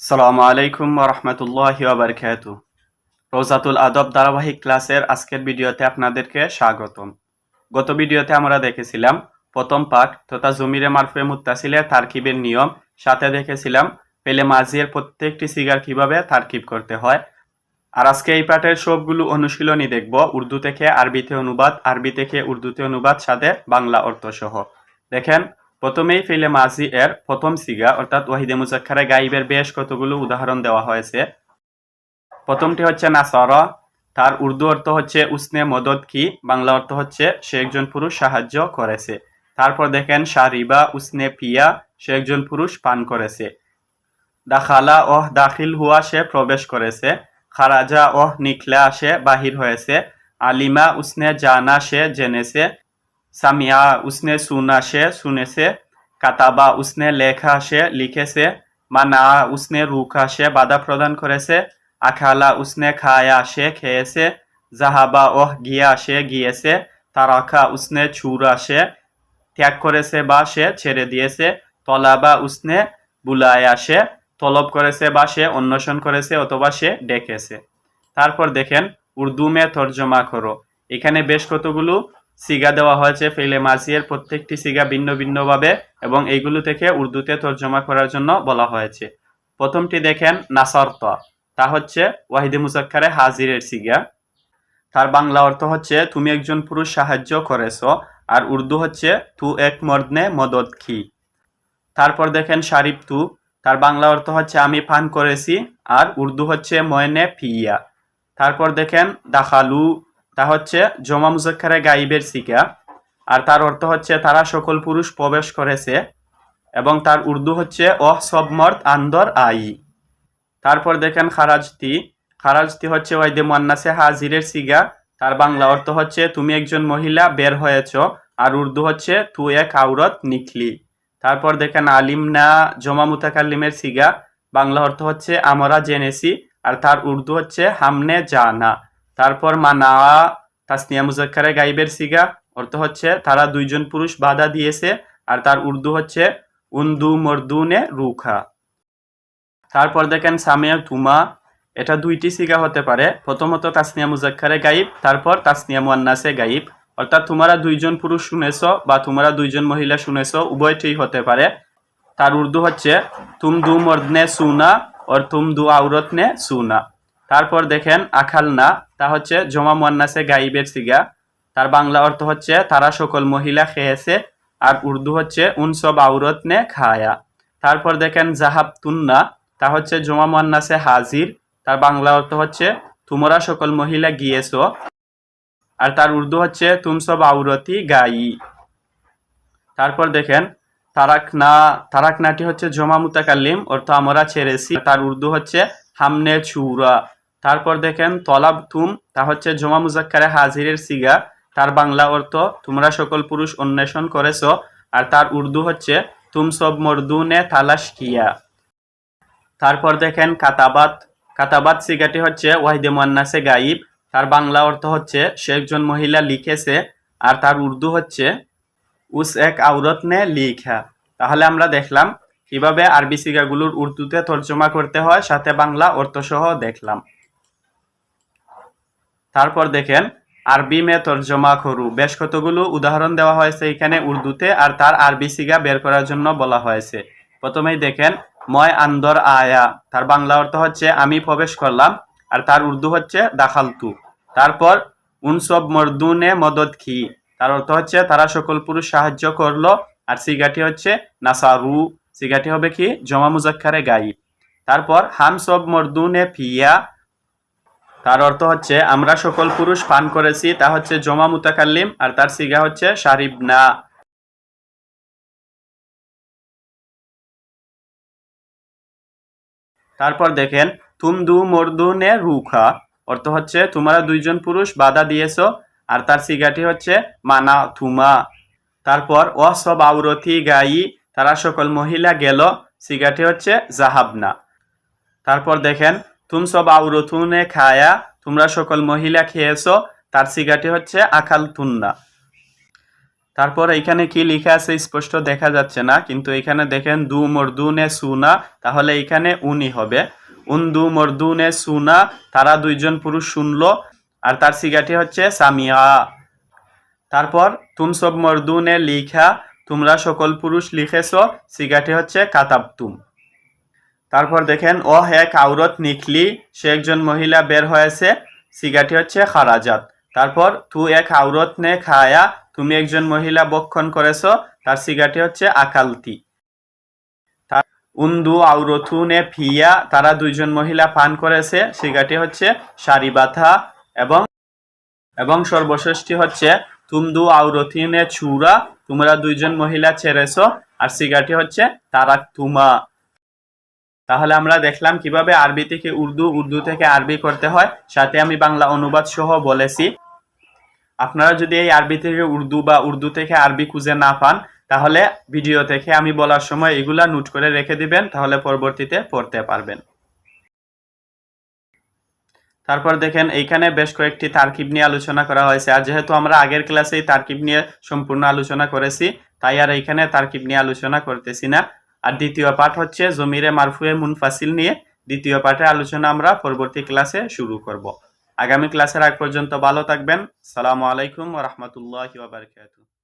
সালামু আলাইকুম রহমতুল্লাহ বারকাত রোজাতুল আদব ধারাবাহিক ক্লাসের আজকের ভিডিওতে আপনাদেরকে স্বাগতম। গত ভিডিওতে আমরা দেখেছিলাম, প্রথম পাঠ, তথা জমিরে মারফে মুত্তাসিলের তারকিবের নিয়ম, সাথে দেখেছিলাম, পেলে মাজিয়ের প্রত্যেকটি সিগার কীভাবে তারকিব করতে হয়। আর আজকে এই পাঠের সবগুলো অনুশীলনী দেখব, উর্দু থেকে আরবিতে অনুবাদ, আরবি থেকে উর্দুতে অনুবাদ, সাথে বাংলা অর্থ সহ দেখেন প্রথমেই ফিলে মাজি এর প্রথম সিগা, অর্থাৎ ওয়াহিদে মুজাক্কারে গাইবের বেশ কতগুলো উদাহরণ দেওয়া হয়েছে। প্রথমটি হচ্ছে নাসর, তার উর্দু অর্থ হচ্ছে উসনে মদত কি বাংলা অর্থ হচ্ছে সে একজন পুরুষ সাহায্য করেছে তারপর দেখেন শারিবা উসনে পিয়া সে একজন পুরুষ পান করেছে দাখালা ওহ দাখিল হুয়া সে প্রবেশ করেছে খারাজা ওহ নিখলা সে বাহির হয়েছে আলিমা উসনে জানা সে জেনেছে সামিয়া উসনে সুনা সে শুনেছে কাতাবা উসনে লেখা সে লিখেছে মানা উসনে রুখা সে বাধা প্রদান করেছে আখালা উসনে খায়া সে খেয়েছে জাহাবা ওহ গিয়া সে গিয়েছে তারাখা উসনে ছুরা সে ত্যাগ করেছে বা সে ছেড়ে দিয়েছে তলাবা উসনে বুলায়া সে তলব করেছে বা সে অন্বেষণ করেছে অথবা সে ডেকেছে তারপর দেখেন উর্দু মে তর্জমা করো এখানে বেশ কতগুলো সিগা দেওয়া হয়েছে ফেলে মাসিয়ের প্রত্যেকটি সিগা ভিন্ন ভিন্নভাবে এবং এইগুলো থেকে উর্দুতে তর্জমা করার জন্য বলা হয়েছে। প্রথমটি দেখেন নাসরত, তা হচ্ছে ওয়াহিদে মুজাক্কারে হাজিরের সিগা। তার বাংলা অর্থ হচ্ছে, তুমি একজন পুরুষ সাহায্য করেছ, আর উর্দু হচ্ছে, তু এক মর্দনে মদত খি। তারপর দেখেন শারিফ তু, তার বাংলা অর্থ হচ্ছে, আমি পান করেছি, আর উর্দু হচ্ছে, ময়নে ফিয়া তারপর দেখেন দাখালু তা হচ্ছে জমা মুজাক্কারে গাইবের সিকা আর তার অর্থ হচ্ছে তারা সকল পুরুষ প্রবেশ করেছে এবং তার উর্দু হচ্ছে অহ সব মর্দ আন্দর আই। তারপর দেখেন খারাজতি খারাজতি হচ্ছে ওয়াইদে মান্নাসে হাজিরের সিগা তার বাংলা অর্থ হচ্ছে তুমি একজন মহিলা, বের হয়েছ। আর উর্দু হচ্ছে তু এক আউরত নিকলি তারপর দেখেন আলিম না জমা মুতাকাল্লিমের সিগা বাংলা অর্থ হচ্ছে আমরা জেনেছি। আর তার উর্দু হচ্ছে হামনে জানা। তারপর মানা তাসনিয়া মুজাক্কারে গাইবের সিগা। অর্থ হচ্ছে তারা দুইজন পুরুষ বাধা দিয়েছে আর তার উর্দু হচ্ছে উন্দু মর্দুনে রুখা। তারপর দেখেন সামিয়া তুমা, এটা দুইটি সিগা হতে পারে। প্রথমত তাসনিয়া মুজাক্কারে গাইব, তারপর তাসনিয়া মুয়ান্নাসে গাইব। অর্থাৎ তোমরা দুইজন পুরুষ শুনেছ বা তোমরা দুইজন মহিলা শুনেছ, উভয়টি হতে পারে। তার উর্দু হচ্ছে তুম দু মর্দনে সুনা ওর তুম দু আউরত নে সুনা। তারপর দেখেন আখাল না তা হচ্ছে জমা মুয়ান্নাসে গাইবের সিগা। তার বাংলা অর্থ হচ্ছে, তারা সকল মহিলা খেয়েছে, আর উর্দু হচ্ছে, উনসব আউরত নে খায়া। তারপর দেখেন, জাহাব তুন্না, তা হচ্ছে জমা মুয়ান্নাসে হাজির। তার বাংলা অর্থ হচ্ছে, তোমরা সকল মহিলা গিয়েছো, আর তার উর্দু হচ্ছে তুম সব আউরতি গাই তারপর দেখেন, তারাকনা, তারাকনাটি হচ্ছে জমা মুতাকাল্লিম, অর্থ আমরা ছেড়েছি। তার উর্দু হচ্ছে, হামনে ছুরা। তারপর দেখেন, তলাব তুম, তা হচ্ছে জমা মুজাক্কারে হাজিরের সিগা। তার বাংলা অর্থ, তোমরা সকল পুরুষ অন্বেষণ করেছ। আর তার উর্দু হচ্ছে, তুম সব মর্দুনে তালাশ কিয়া। তারপর দেখেন, কাতাবাত। কাতাবাত সিগাটি হচ্ছে, ওয়াহিদে মান্নাসে গাইব। তার বাংলা অর্থ হচ্ছে, সে একজন মহিলা লিখেছে। আর তার উর্দু হচ্ছে, উস এক আউরত নে লিখা। তাহলে আমরা দেখলাম, কীভাবে আরবি সিগাগুলোর উর্দুতে তর্জমা করতে হয়, সাথে বাংলা অর্থসহ দেখলাম। তারপর দেখেন, আরবি মে তর্জমা করু। বেশ কতগুলো উদাহরণ দেওয়া হয়েছে এখানে উর্দুতে আর তার আরবি সিগা বের করার জন্য বলা হয়েছে। প্রথমেই দেখেন, ময় আন্দর আয়া। তার বাংলা অর্থ হচ্ছে, আমি প্রবেশ করলাম। আর তার উর্দু হচ্ছে, দাখালতু। তারপর, উনসব মর্দুনে মদত খি। তার অর্থ হচ্ছে, তারা সকল পুরুষ সাহায্য করল। আর সিগাটি হচ্ছে, নাসারু। সিগাটি হবে কি, জমা মুজাক্কারে গাই। তারপর হাম সব মর্দুনে ফিয়া। তার অর্থ হচ্ছে, আমরা সকল পুরুষ পান করেছি, তা হচ্ছে জমা মুতাকাল্লিম, আর তার সিগা হচ্ছে শারিবনা। তারপর দেখেন তুম দু মর্দুনে রুখা, অর্থ হচ্ছে, তোমরা দুইজন পুরুষ বাধা দিয়েছ, আর তার সিগাটি হচ্ছে মানা থুমা। তারপর ও সব আউরতি গাই তারা সকল মহিলা গেল, সিগাটি হচ্ছে জাহাবনা। তারপর দেখেন তুম সব আউরতুনে খায়া, তোমরা সকল মহিলা খেয়েছ, তার সিগাটি হচ্ছে আখাল তুন্না। তারপর এখানে কি লেখা আছে স্পষ্ট দেখা যাচ্ছে না, কিন্তু এখানে দেখেন, দু মর্দুনে সুনা, তাহলে এখানে উনি হবে। উন দু মর্দুনে সুনা, তারা দুইজন পুরুষ শুনলো, আর তার সিগাটি হচ্ছে সামিয়া। তারপর, তুম সব মর্দুনে লিখা, তোমরা সকল পুরুষ লিখেছ, সিগাটি হচ্ছে কাতাবতুম। তারপর দেখেন ও এক আউরত নিকলি, সে একজন মহিলা বের হয়েছে, সিগাটি হচ্ছে খারাজাত। তারপর, তু এক আউরত নে খায়া, তুমি একজন মহিলা বক্ষণ করেছ, তার সিগাটি হচ্ছে আকালতি। উন্দু আউরথু নে ফিয়া, তারা দুইজন মহিলা পান করেছে, সিগাটি হচ্ছে সারিবাথা এবং এবং সর্বশেষটি হচ্ছে, তুমদু আউরথিনে চুরা তোমরা দুইজন মহিলা ছেড়েছো, আর সিগাটি হচ্ছে তারাক তুমা তাহলে আমরা দেখলাম কীভাবে আরবি থেকে উর্দু উর্দু থেকে আরবি করতে হয়। সাথে আমি বাংলা অনুবাদ সহ বলেছি। আপনারা যদি এই আরবি থেকে উর্দু বা উর্দু থেকে আরবি খুঁজে না পান, তাহলে ভিডিও থেকে আমি বলার সময় এগুলা নোট করে রেখে দিবেন, তাহলে পরবর্তীতে পড়তে পারবেন। তারপর দেখেন, এইখানে বেশ কয়েকটি তারকিব নিয়ে আলোচনা করা হয়েছে। আর যেহেতু আমরা আগের ক্লাসেই তারকিব নিয়ে সম্পূর্ণ আলোচনা করেছি, তাই আর এইখানে তারকিব নিয়ে আলোচনা করতেছি না। আর দ্বিতীয় পাঠ হচ্ছে জমিরে মারফুয়ে মুনফাসিল নিয়ে। দ্বিতীয় পাঠের আলোচনা আমরা পরবর্তী ক্লাসে শুরু করব। আগামী ক্লাসের আগ পর্যন্ত ভালো থাকবেন। সালামু আলাইকুম রহমতুল্লাহ বারাকাতুহু।